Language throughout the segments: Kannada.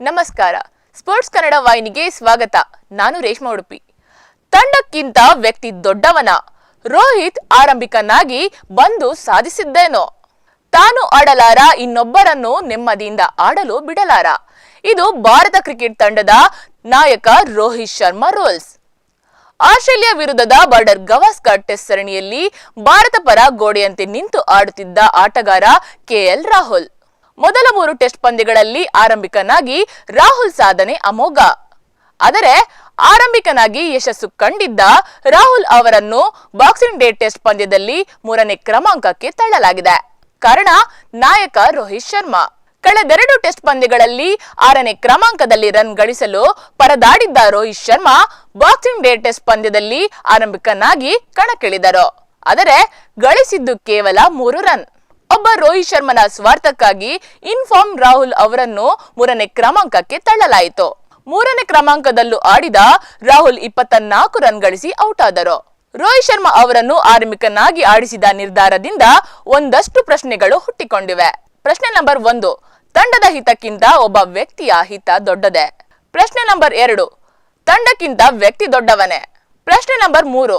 ನಮಸ್ಕಾರ. ಸ್ಪೋರ್ಟ್ಸ್ ಕನ್ನಡ ವಾಹಿನಿಗೆ ಸ್ವಾಗತ. ನಾನು ರೇಷ್ಮಾ ಉಡುಪಿ. ತಂಡಕ್ಕಿಂತ ವ್ಯಕ್ತಿ ದೊಡ್ಡವನ. ರೋಹಿತ್ ಆರಂಭಿಕನಾಗಿ ಬಂದು ಸಾಧಿಸಿದ್ದೇನೋ. ತಾನು ಆಡಲಾರ ಇನ್ನೊಬ್ಬರನ್ನು ನೆಮ್ಮದಿಯಿಂದ ಆಡಲು ಬಿಡಲಾರ. ಇದು ಭಾರತ ಕ್ರಿಕೆಟ್ ತಂಡದ ನಾಯಕ ರೋಹಿತ್ ಶರ್ಮಾ ರೋಲ್ಸ್. ಆಸ್ಟ್ರೇಲಿಯಾ ವಿರುದ್ಧದ ಬಾರ್ಡರ್ ಗವಾಸ್ಕರ್ ಟೆಸ್ಟ್ ಸರಣಿಯಲ್ಲಿ ಭಾರತ ಪರ ಗೋಡೆಯಂತೆ ನಿಂತು ಆಡುತ್ತಿದ್ದ ಆಟಗಾರ ಕೆಎಲ್ ರಾಹುಲ್. ಮೊದಲ ಮೂರು ಟೆಸ್ಟ್ ಪಂದ್ಯಗಳಲ್ಲಿ ಆರಂಭಿಕನಾಗಿ ರಾಹುಲ್ ಸಾಧನೆ ಅಮೋಘ. ಆದರೆ ಆರಂಭಿಕನಾಗಿ ಯಶಸ್ಸು ಕಂಡಿದ್ದ ರಾಹುಲ್ ಅವರನ್ನು ಬಾಕ್ಸಿಂಗ್ ಡೇ ಟೆಸ್ಟ್ ಪಂದ್ಯದಲ್ಲಿ ಮೂರನೇ ಕ್ರಮಾಂಕಕ್ಕೆ ತಳ್ಳಲಾಗಿದೆ. ಕಾರಣ ನಾಯಕ ರೋಹಿತ್ ಶರ್ಮಾ. ಕಳೆದೆರಡು ಟೆಸ್ಟ್ ಪಂದ್ಯಗಳಲ್ಲಿ ಆರನೇ ಕ್ರಮಾಂಕದಲ್ಲಿ ರನ್ ಗಳಿಸಲು ಪರದಾಡಿದ್ದ Rohit Sharma boxing day test ಪಂದ್ಯದಲ್ಲಿ ಆರಂಭಿಕನಾಗಿ ಕಣಕ್ಕಿಳಿದರು. ಆದರೆ ಗಳಿಸಿದ್ದು ಕೇವಲ ಮೂರು ರನ್. ಒಬ್ಬ ರೋಹಿತ್ ಶರ್ಮನ ಸ್ವಾರ್ಥಕ್ಕಾಗಿ ಇನ್ಫಾರ್ಮ್ ರಾಹುಲ್ ಅವರನ್ನು ಮೂರನೇ ಕ್ರಮಾಂಕಕ್ಕೆ ತಳ್ಳಲಾಯಿತು. ಮೂರನೇ ಕ್ರಮಾಂಕದಲ್ಲೂ ಆಡಿದ ರಾಹುಲ್ ಇಪ್ಪತ್ತ ನಾಲ್ಕು ರನ್ ಗಳಿಸಿ ಔಟ್ ಆದರು. ರೋಹಿತ್ ಶರ್ಮಾ ಅವರನ್ನು ಆರಂಭಿಕನಾಗಿ ಆಡಿಸಿದ ನಿರ್ಧಾರದಿಂದ ಒಂದಷ್ಟು ಪ್ರಶ್ನೆಗಳು ಹುಟ್ಟಿಕೊಂಡಿವೆ. ಪ್ರಶ್ನೆ ನಂಬರ್ ಒಂದು, ತಂಡದ ಹಿತಕ್ಕಿಂತ ಒಬ್ಬ ವ್ಯಕ್ತಿಯ ಹಿತ ದೊಡ್ಡದೆ? ಪ್ರಶ್ನೆ ನಂಬರ್ ಎರಡು, ತಂಡಕ್ಕಿಂತ ವ್ಯಕ್ತಿ ದೊಡ್ಡವನೇ? ಪ್ರಶ್ನೆ ನಂಬರ್ ಮೂರು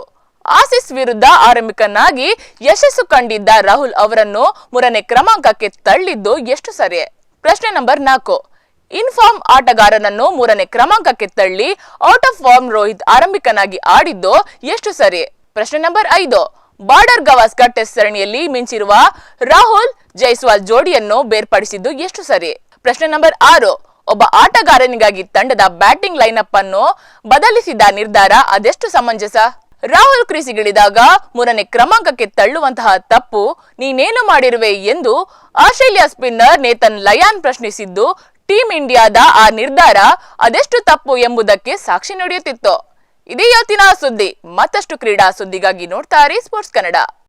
ಆಸಿಸ್ ವಿರುದ್ಧ ಆರಂಭಿಕನಾಗಿ ಯಶಸ್ಸು ಕಂಡಿದ್ದ ರಾಹುಲ್ ಅವರನ್ನು ಮೂರನೇ ಕ್ರಮಾಂಕಕ್ಕೆ ತಳ್ಳಿದ್ದು ಎಷ್ಟು ಸರಿ? ಪ್ರಶ್ನೆ ನಂಬರ್ ನಾಲ್ಕು. ಇನ್ಫಾರ್ಮ್ ಆಟಗಾರನನ್ನು ಮೂರನೇ ಕ್ರಮಾಂಕಕ್ಕೆ ತಳ್ಳಿ ಔಟ್ ಆಫ್ ಫಾರ್ಮ್ ರೋಹಿತ್ ಆರಂಭಿಕನಾಗಿ ಆಡಿದ್ದು ಎಷ್ಟು ಸರಿ? ಪ್ರಶ್ನೆ ನಂಬರ್ ಐದು. ಬಾರ್ಡರ್ ಗವಾಸ್ಕರ್ ಟೆಸ್ಟ್ ಸರಣಿಯಲ್ಲಿ ಮಿಂಚಿರುವ ರಾಹುಲ್ ಜೈಸ್ವಾಲ್ ಜೋಡಿಯನ್ನು ಬೇರ್ಪಡಿಸಿದ್ದು ಎಷ್ಟು ಸರಿ? ಪ್ರಶ್ನೆ ನಂಬರ್ ಆರು. ಒಬ್ಬ ಆಟಗಾರನಿಗಾಗಿ ತಂಡದ ಬ್ಯಾಟಿಂಗ್ ಲೈನ್ ಅಪ್ ಅನ್ನು ಬದಲಿಸಿದ ನಿರ್ಧಾರ ಅದೆಷ್ಟು ಸಮಂಜಸ? ರಾಹುಲ್ ಕ್ರೀಸಿಗಿಳಿದಾಗ ಮೂರನೇ ಕ್ರಮಾಂಕಕ್ಕೆ ತಳ್ಳುವಂತಹ ತಪ್ಪು ನೀನೇನು ಮಾಡಿರುವೆ ಎಂದು ಆಸ್ಟ್ರೇಲಿಯಾ ಸ್ಪಿನ್ನರ್ ನೇತನ್ ಲಯಾನ್ ಪ್ರಶ್ನಿಸಿದ್ದು, ಟೀಂ ಇಂಡಿಯಾದ ಆ ನಿರ್ಧಾರ ಅದೆಷ್ಟು ತಪ್ಪು ಎಂಬುದಕ್ಕೆ ಸಾಕ್ಷಿ ನಡೆಯುತ್ತಿತ್ತು. ಇದೇ ಇವತ್ತಿನ ಸುದ್ದಿ, ಮತ್ತಷ್ಟು ಕ್ರೀಡಾ ಸುದ್ದಿಗಾಗಿ ನೋಡ್ತಾ ಸ್ಪೋರ್ಟ್ಸ್ ಕನ್ನಡ.